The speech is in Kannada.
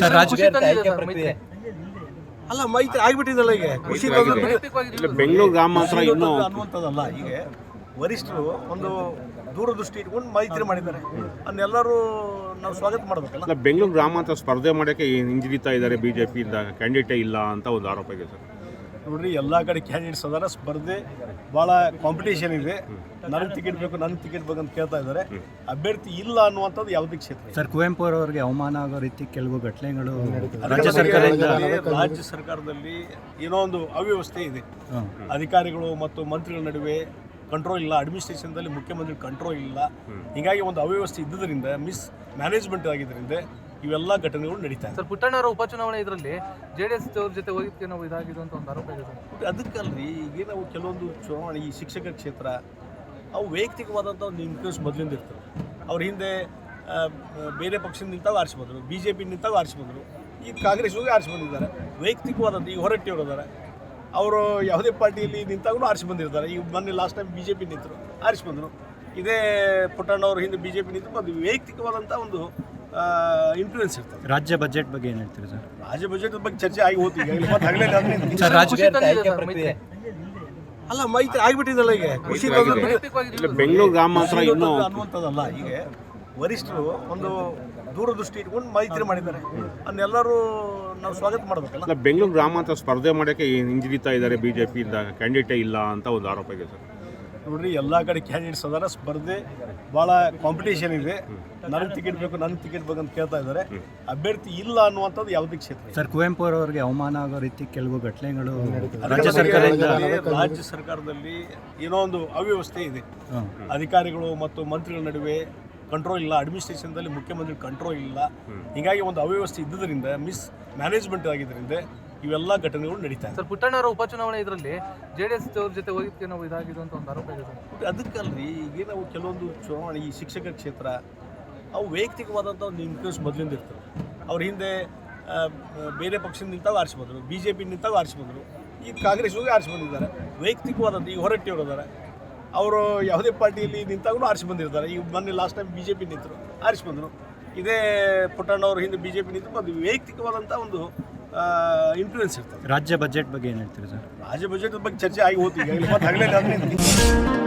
ಸರ್. ಅಲ್ಲ ಮೈತ್ರಿ ಆಗ್ಬಿಟ್ಟಿದಲ್ಲ ಈಗ. ಖುಷಿ ಇಲ್ಲ ಬೆಂಗಳೂರು ಗ್ರಾಮಾಂತರ ಇನ್ನೂ ಅನ್ನುವಂಥದ್ದಲ್ಲ ಈಗ ವರಿಷ್ಠರು ಒಂದು ದೂರದೃಷ್ಟಿ ಇಟ್ಕೊಂಡು ಮೈತ್ರಿ ಮಾಡಿದ್ದಾರೆ. ಅನ್ನೆಲ್ಲರೂ ನಾವು ಸ್ವಾಗತ ಮಾಡಬೇಕಲ್ಲ. ಬೆಂಗಳೂರು ಗ್ರಾಮಾಂತರ ಸ್ಪರ್ಧೆ ಮಾಡೋಕ್ಕೆ ಹಿಂಜರಿತಾ ಇದ್ದಾರೆ ಬಿ ಜೆ ಪಿಯಿಂದ ಕ್ಯಾಂಡಿಡೇಟೇ ಇಲ್ಲ ಅಂತ ಒಂದು ಆರೋಪ ಇದೆ ಸರ್. ನೋಡ್ರಿ ಎಲ್ಲ ಕಡೆ ಕ್ಯಾಂಡಿಡೇಟ್ಸ್ ಅದಾರ. ಸ್ಪರ್ಧೆ ಭಾಳ ಕಾಂಪಿಟೇಷನ್ ಇದೆ. ನನಗೆ ಟಿಕೆಟ್ ಬೇಕು ನನ್ನ ಟಿಕೆಟ್ ಬೇಕು ಅಂತ ಕೇಳ್ತಾ ಇದ್ದಾರೆ. ಅಭ್ಯರ್ಥಿ ಇಲ್ಲ ಅನ್ನುವಂಥದ್ದು ಯಾವುದೇ ಕ್ಷೇತ್ರ ಸರ್ ಕುವೆಂಪು ಅವರಿಗೆ ಅವಮಾನ ಆಗೋ ರೀತಿ ಕೆಲವು ಘಟನೆಗಳು ರಾಜ್ಯ ಸರ್ಕಾರದಿಂದ ರಾಜ್ಯ ಸರ್ಕಾರದಲ್ಲಿ ಏನೋ ಒಂದು ಅವ್ಯವಸ್ಥೆ ಇದೆ. ಅಧಿಕಾರಿಗಳು ಮತ್ತು ಮಂತ್ರಿಗಳ ನಡುವೆ ಕಂಟ್ರೋಲ್ ಇಲ್ಲ. ಅಡ್ಮಿನಿಸ್ಟ್ರೇಷನ್ದಲ್ಲಿ ಮುಖ್ಯಮಂತ್ರಿ ಕಂಟ್ರೋಲ್ ಇಲ್ಲ. ಹೀಗಾಗಿ ಒಂದು ಅವ್ಯವಸ್ಥೆ ಇದ್ದುದರಿಂದ ಮಿಸ್ ಮ್ಯಾನೇಜ್ಮೆಂಟ್ ಆಗಿದ್ದರಿಂದ ಇವೆಲ್ಲ ಘಟನೆಗಳು ನಡೀತಾ ಇದೆ. ಪುಟ್ಟಣ್ಣ ಪುಟ್ಟಣ್ಣವರ ಉಪಚುನಾವಣೆ ಇದರಲ್ಲಿ ಜೆಡಿಎಸ್ ಅವ್ರ ಜೊತೆ ಹೋಗಿದ್ದಕ್ಕೆ ನಾವು ಇದಾಗಿದೆ ಅಂತ ಒಂದು ಆರೋಪ ಇದೆ ಸರ್. ಅದಕ್ಕಲ್ರಿ ಈಗ ನಾವು ಕೆಲವೊಂದು ಚುನಾವಣೆ ಈ ಶಿಕ್ಷಕ ಕ್ಷೇತ್ರ ಅವು ವೈಯಕ್ತಿಕವಾದಂಥ ಒಂದು ಇನ್ಫ್ಲೂಯೆನ್ಸ್ ಮೊದಲಿಂದ ಇರ್ತವೆ. ಅವ್ರ ಹಿಂದೆ ಬೇರೆ ಪಕ್ಷದಿಂದ ನಿಂತಾಗ ಆರಿಸಿ ಬಂದರು ಬಿ ಜೆ ಪಿ ನಿಂತಾಗ ಆರಿಸಿ ಬಂದರು ಈಗ ಕಾಂಗ್ರೆಸ್ ಹೋಗಿ ಆರಿಸಿ ಬಂದಿದ್ದಾರೆ. ವೈಯಕ್ತಿಕವಾದಂಥ ಈಗ ಹೊರಟ್ಟಿಯವರು ಇದ್ದಾರೆ ಅವರು ಯಾವುದೇ ಪಾರ್ಟಿಯಲ್ಲಿ ನಿಂತಾಗೂ ಆರಿಸಿ ಬಂದಿರ್ತಾರೆ. ಈಗ ಮೊನ್ನೆ last time B J P ನಿಂತರು ಆರಿಸಿ ಬಂದರು. ಇದೇ ಪುಟ್ಟಣ್ಣವ್ರ ಹಿಂದೆ ಬಿ ಜೆ ಪಿ ನಿಂತು ಮತ್ತು ವೈಯಕ್ತಿಕವಾದಂಥ ಒಂದು ಇನ್ಫ್ಲೂಯೆನ್ಸ್ ಇರ್ತದೆ. ರಾಜ್ಯ ಬಜೆಟ್ ಬಗ್ಗೆ ಏನು ಹೇಳ್ತೀರಿ ಸರ್? ರಾಜ್ಯ ಬಜೆಟ್ ಬಗ್ಗೆ ಚರ್ಚೆ ಆಗಿ ಹೋಗ್ತೀವಿ ಈಗಾಗಲೇ ಮತ್ತೆ ಹಗಲೇ ರಾತ್ರಿ ಸರ್ ರಾಜು ಖುಷಿ ತಂದಿದೆ ಮೈತ್ರಿ. ಅಲ್ಲ ಮೈತ್ರಿ ಆಗ್ಬಿಟ್ಟಿದಲ್ಲ ಈಗ. ಖುಷಿ ಇಲ್ಲ ಬೆಂಗಳೂರು ಗ್ರಾಮಾಂತರ ಇನ್ನೂ ಅನ್ನುವಂಥದ್ದಲ್ಲ. ಈಗ ವರಿಷ್ಠರು ಒಂದು ದೂರದೃಷ್ಟಿ ಇಟ್ಕೊಂಡು ಮೈತ್ರಿ ಮಾಡಿದ್ದಾರೆ. ಅದನ್ನೆಲ್ಲರೂ ನಾವು ಸ್ವಾಗತ ಮಾಡಬೇಕಲ್ಲ. ಬೆಂಗಳೂರು ಗ್ರಾಮಾಂತರ ಸ್ಪರ್ಧೆ ಮಾಡೋಕ್ಕೆ ಹಿಂಜರಿತಾ ಇದ್ದಾರೆ. ಬಿ ಜೆ ಪಿಯಿಂದ ಕ್ಯಾಂಡಿಡೇಟೇ ಇಲ್ಲ ಅಂತ ಒಂದು ಆರೋಪ ಇದೆ ಸರ್. ನೋಡ್ರಿ ಎಲ್ಲ ಕಡೆ ಕ್ಯಾಂಡಿಡೇಟ್ಸ್ ಅದಾರ. ಸ್ಪರ್ಧೆ ಭಾಳ ಕಾಂಪಿಟೇಷನ್ ಇದೆ. ನನಗೆ ಟಿಕೆಟ್ ಬೇಕು ನನಗೆ ಟಿಕೆಟ್ ಬೇಕು ಅಂತ ಕೇಳ್ತಾ ಇದ್ದಾರೆ. ಅಭ್ಯರ್ಥಿ ಇಲ್ಲ ಅನ್ನುವಂಥದ್ದು ಯಾವುದೇ ಕ್ಷೇತ್ರ ಸರ್ ಕುವೆಂಪು ಅವರಿಗೆ ಅವಮಾನ ಆಗೋ ರೀತಿ ಕೆಲವು ಘಟನೆಗಳು ರಾಜ್ಯ ಸರ್ಕಾರದಿಂದ ರಾಜ್ಯ ಸರ್ಕಾರದಲ್ಲಿ ಏನೋ ಒಂದು ಅವ್ಯವಸ್ಥೆ ಇದೆ. ಅಧಿಕಾರಿಗಳು ಮತ್ತು ಮಂತ್ರಿಗಳ ನಡುವೆ ಕಂಟ್ರೋಲ್ ಇಲ್ಲ. ಅಡ್ಮಿನಿಸ್ಟ್ರೇಷನ್ದಲ್ಲಿ ಮುಖ್ಯಮಂತ್ರಿ ಕಂಟ್ರೋಲ್ ಇಲ್ಲ. ಹೀಗಾಗಿ ಒಂದು ಅವ್ಯವಸ್ಥೆ ಇದ್ದುದರಿಂದ ಮಿಸ್ ಮ್ಯಾನೇಜ್ಮೆಂಟ್ ಆಗಿದ್ದರಿಂದ ಇವೆಲ್ಲ ಘಟನೆಗಳು ನಡೀತಾ ಇದೆ. ಪುಟ್ಟಣ್ಣ ಪುಟ್ಟಣ್ಣವರ ಉಪಚುನಾವಣೆ ಇದರಲ್ಲಿ ಜೆಡಿಎಸ್ ಅವ್ರ ಜೊತೆ ಹೋಗಿದ್ದಕ್ಕೆ ನಾವು ಇದಾಗಿದೆ ಅಂತ ಒಂದು ಆರೋಪ ಇದೆ ಸರ್. ಅದಕ್ಕಲ್ರಿ ಈಗ ನಾವು ಕೆಲವೊಂದು ಚುನಾವಣೆ ಈ ಶಿಕ್ಷಕ ಕ್ಷೇತ್ರ ಅವು ವೈಯಕ್ತಿಕವಾದಂಥ ಒಂದು ಇನ್ಫ್ಲೂಯೆನ್ಸ್ ಮೊದಲಿಂದ ಇರ್ತವೆ. ಅವ್ರ ಹಿಂದೆ ಬೇರೆ ಪಕ್ಷದಿಂದ ನಿಂತಾಗ ಆರಿಸಿ ಬಂದರು ಬಿ ಜೆ ಪಿ ನಿಂತಾಗ ಆರಿಸಿ ಬಂದರು ಈಗ ಕಾಂಗ್ರೆಸ್ ಹೋಗಿ ಆರಿಸಿ ಬಂದಿದ್ದಾರೆ. ವೈಯಕ್ತಿಕವಾದಂಥ ಈಗ ಹೊರಟ್ಟಿಯವರು ಇದ್ದಾರೆ ಅವರು ಯಾವುದೇ ಪಾರ್ಟಿಯಲ್ಲಿ ನಿಂತಾಗೂ ಆರಿಸಿ ಬಂದಿರ್ತಾರೆ. ಈಗ ಮೊನ್ನೆ last time B J P ನಿಂತರು ಆರಿಸಿ ಬಂದರು. ಇದೇ ಪುಟ್ಟಣ್ಣವ್ರ ಹಿಂದೆ ಬಿ ಜೆ ಪಿ ನಿಂತು ಮತ್ತು ವೈಯಕ್ತಿಕವಾದಂಥ ಒಂದು ಇನ್ಫ್ಲೂಯೆನ್ಸ್ ಇರ್ತದೆ. ರಾಜ್ಯ ಬಜೆಟ್ ಬಗ್ಗೆ ಏನು ಹೇಳ್ತೀರಿ ಸರ್? ರಾಜ್ಯ ಬಜೆಟ್ ಬಗ್ಗೆ ಚರ್ಚೆ ಆಗಿ ಹೋಗ್ತೀವಿ ರಾತ್ರಿ